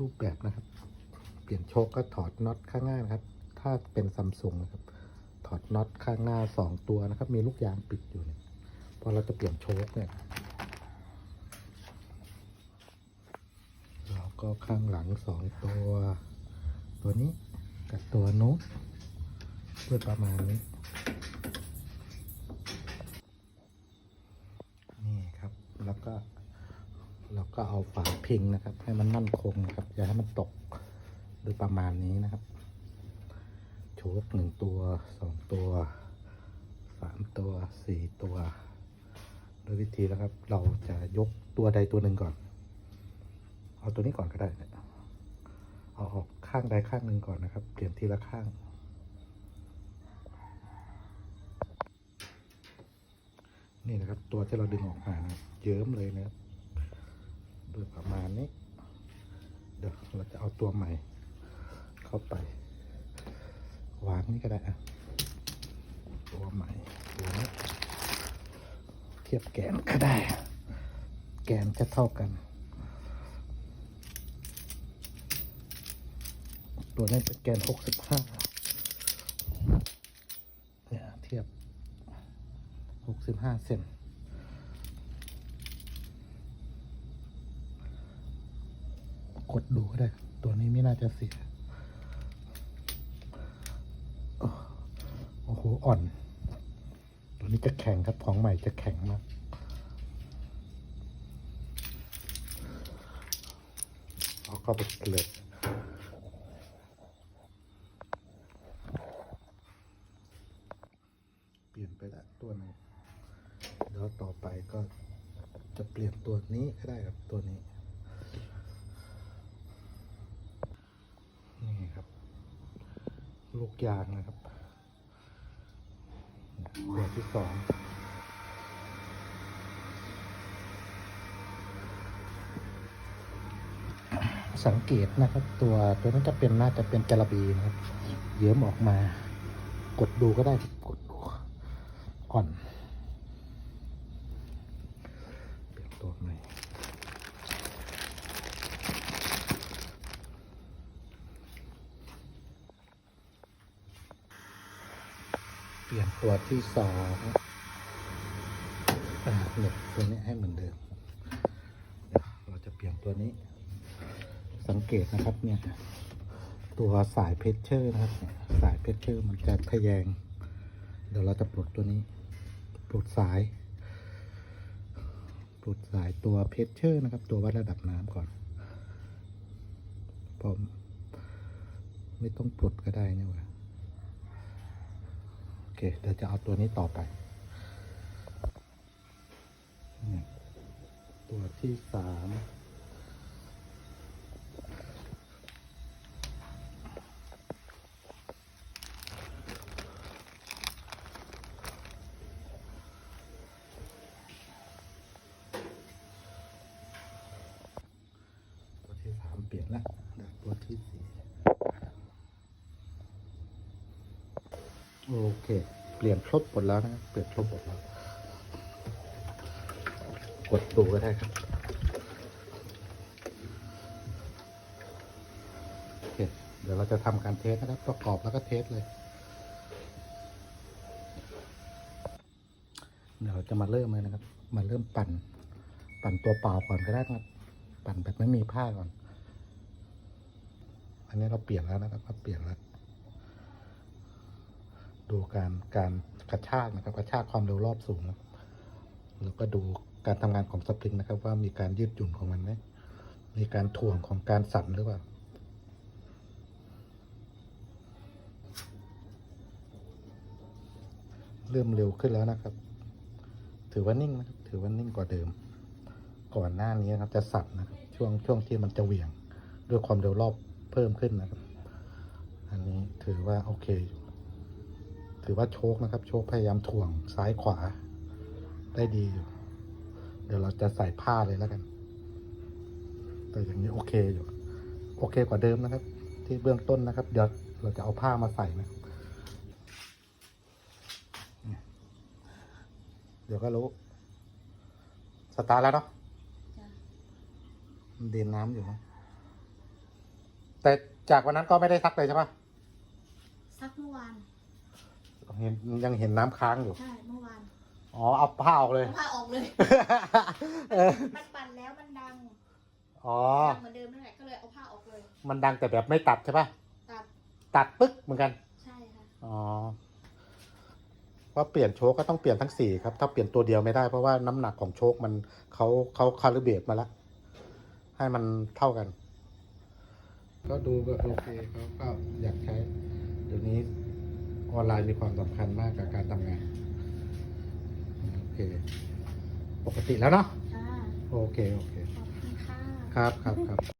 รูปแบบนะครับ เปลี่ยนโชคก็ถอดน็อตข้างหน้านะครับ ถ้าเป็นซัมซุงนะครับ ถอดน็อตข้างหน้าสองตัวนะครับ มีลูกยางปิดอยู่เนี่ยพอเราจะเปลี่ยนโชคเนี่ยเราก็ข้างหลังสองตัว ตัวนี้กับตัวนู้นเพื่อประมาณนี้นี่ครับแล้วก็ ก็เอาฝาพิงนะครับ ให้มันมั่นคงครับ อย่าให้มันตกโดยประมาณนี้นะครับ โชกหนึ่งตัวสองตัวสามตัวสี่ตัว โดยวิธีแล้วครับ เราจะยกตัวใดตัวหนึ่งก่อน เอาตัวนี้ก่อนก็ได้นะเอาออกข้างใดข้างหนึ่งก่อนนะครับ เปลี่ยนทีละข้างนี่นะครับตัวที่เราดึงออกมานะเยิ้มเลยนะครับ ยประมาณนี้ เดี๋ยวเราจะเอาตัวใหม่ เข้าไป วางนี่ก็ได้อะตัวใหม่ตัวนี้เทียบแกนก็ได้ แกนจะเท่ากัน ตัวนี้เป็นแกนหกสิบห้าเนี่ยเทียบหกสิบห้าเซน กดดูก็ได้ ตัวนี้ไม่น่าจะเสีย โอ้โห อ่อน ตัวนี้จะแข็งครับ ของใหม่จะแข็งมาก เอาเข้าไปเลยเปลี่ยนไปละตัวนึงแล้วต่อไปก็จะเปลี่ยนตัวนี้ก็ได้ครับตัวนี้ครับ ลูกยางนะครับตัวที่สองสังเกตนะครับ ตัวตัวนั้นจะเป็นน่าจะเป็นจระบีนะครับ เยิ้มออกมา กดดูก็ได้กดดูอ่อน เปลี่ยนตัวใหม่ เปลี่ยนตัวที่สองเหน็บตัวนี้ให้เหมือนเดิม เราจะเปลี่ยนตัวนี้ สังเกตนะครับเนี่ย ตัวสายเพชเชอร์นะครับ สายเพชเชอร์มันจะทะแยง เดี๋ยวเราจะปลดตัวนี้ปลดสายปลดสายตัวเพชเชอร์นะครับ ตัววัดระดับน้ำก่อนผมไม่ต้องปลดก็ได้นี่หว่า เคเดี๋ยวจะเอาตัวนี้ต่อไป ตัวที่สามตัวที่สามเปลี่ยนแล้วเดี๋ยวตัวที่สี่ โอเค เปลี่ยนครบหมดแล้วนะครับเปลี่ยนครบหมดแล้ว กดดูก็ได้ครับโอเคเดี๋ยวเราจะทำการเทสนะครับ ประกอบแล้วก็เทสเลย เดี๋ยวเราจะมาเริ่มเลยนะครับ มาเริ่มปั่น ปั่นตัวเปล่าก่อนก็ได้นะครับ ปั่นแบบไม่มีผ้าก่อน อันนี้เราเปลี่ยนแล้วนะครับเราเปลี่ยนแล้ว ดูการการกระชากนะครับกระชากความเร็วรอบสูงนะครับแล้วก็ดูการทำงานของสปริงนะครับ ว่ามีการยืดหยุ่นของมันไหมมีการถ่วงของการสั่นหรือเปล่าเริ่มเร็วขึ้นแล้วนะครับ ถือว่านิ่งนะครับ ถือว่านิ่งกว่าเดิม ก่อนหน้านี้นะครับจะสั่นนะครับช่วงช่วงที่มันจะเหวี่ยง ด้วยความเร็วรอบเพิ่มขึ้นนะครับ อันนี้ถือว่าโอเคอยู่ ถือว่าโชคนะครับ โชคพยายามถ่วงซ้ายขวา ได้ดีอยู่ เดี๋ยวเราจะใส่ผ้าเลยแล้วกัน แต่อย่างนี้โอเคอยู่ โอเคกว่าเดิมนะครับ ที่เบื้องต้นนะครับ เดี๋ยวเราจะเอาผ้ามาใส่นะครับเนี่ยเดี๋ยวก็รู้ สตาร์ทแล้วเนาะจ้ะมันเดินน้ำอยู่นะแต่จากวันนั้นก็ไม่ได้ซักเลยใช่ปะซักเมื่อวาน เห็นยังเห็นน้ำค้างอยู่ ใช่เมื่อวานอ๋อเอาผ้าออกเลยเอาผ้าออกเลย เออมันปั่นแล้วมันดังอ๋อ ดังเหมือนเดิมนั่นแหละก็เลยเอาผ้าออกเลย มันดังแต่แบบไม่ตัดใช่ปะตัด ตัดปึ๊กเหมือนกัน ใช่ค่ะ อ๋อเพราะเปลี่ยนโชคก็ต้องเปลี่ยนทั้งสี่ครับ ถ้าเปลี่ยนตัวเดียวไม่ได้เพราะว่าน้ำหนักของโชคมันเขาเขาคาลิเบรตมาแล้วให้มันเท่ากัน ก็ดูก็โอเคเขาก็อยากใช้ เดี๋ยวนี้ ออนไลน์มีความสำคัญมากกับการทำงานโอเคปกติแล้วเนาะค่ะโอเค โอเค ขอบคุณค่ะ ครับครับครับ